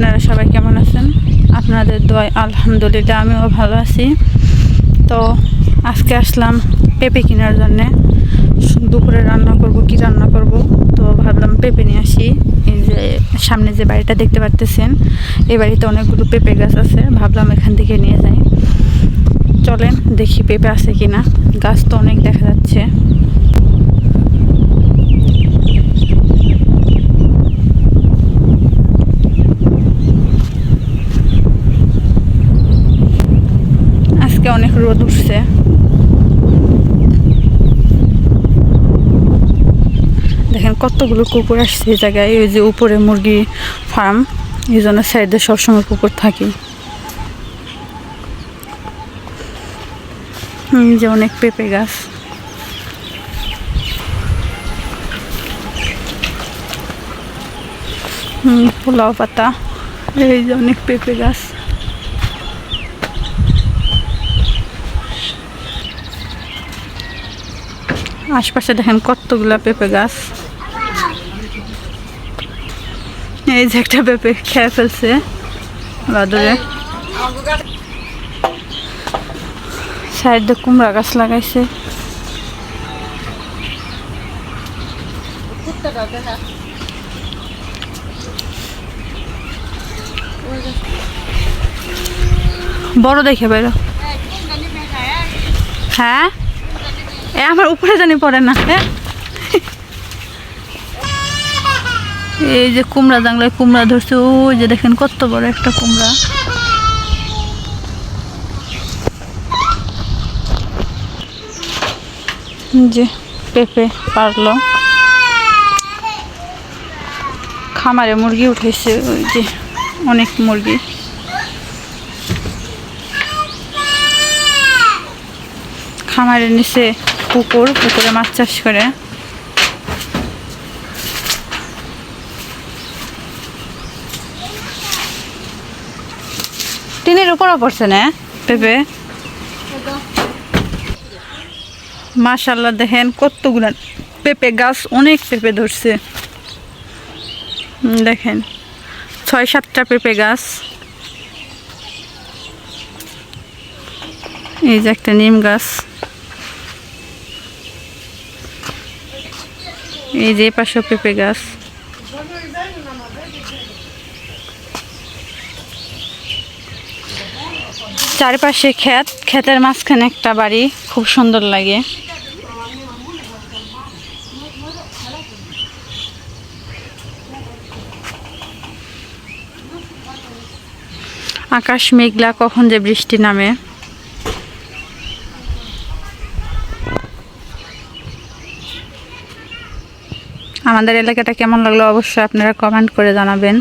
আপনারা সবাই কেমন আছেন? আপনাদের দোয়ায় আলহামদুলিল্লাহ আমিও ভালো আছি। তো আজকে আসলাম পেঁপে কেনার জন্যে। দুপুরে রান্না করব, কি রান্না করব? তো ভাবলাম পেঁপে নিয়ে আসি। এই যে সামনে যে বাড়িটা দেখতে পারতেছেন এই বাড়িতে অনেকগুলো পেঁপে গাছ আছে। ভাবলাম এখান থেকে নিয়ে যাই। চলেন দেখি পেঁপে আছে কিনা। গাছ তো অনেক দেখা যাচ্ছে। আজকে অনেক রোদ উঠছে। দেখেন কতগুলো কুকুর আসছে এই জায়গায় ওই যে উপরে মুরগি ফার্ম, এই জন্য সাইডে সবসময় কুকুর থাকে। যে অনেক পেঁপে গাছ। পোলাও পাতা, এই যে অনেক পেঁপে গাছ। আশপাশে দেখেন কতগুলা পেঁপে গাছ। এই যে একটা পেঁপে খেয়ে ফেলছে বাদরে। সাইডে কুমড়া গাছ লাগাইছে। বড় দেখে বেরো। হ্যাঁ? এ, আমার উপরে জানি পড়ে না হ্যাঁ এই যে কুমড়া জাংলায় কুমড়া ধরছে, ওই যে দেখেন কত বড় একটা কুমড়া। যে পেঁপে পারল। খামারে মুরগি উঠেছে, ওই যে অনেক মুরগি। খামারের নিচে পুকুর পুকুরে মাছ চাষ করে। টিনের উপরও পড়ছে না? পেঁপে। মাশাল্লাহ দেখেন কতগুলো পেঁপে গাছ অনেক পেঁপে ধরছে। দেখেন ছয় সাতটা পেঁপে গাছ। এই যে একটা নিম গাছ। এই যে পাশে পেঁপে গাছ। চারপাশে ক্ষেত, ক্ষেতের মাঝখানে একটা বাড়ি, খুব সুন্দর লাগে। আকাশ মেঘলা, কখন যে বৃষ্টি নামে। আমাদের এলাকাটা কেমন লাগল অবশ্যই আপনারা কমেন্ট করে জানাবেন।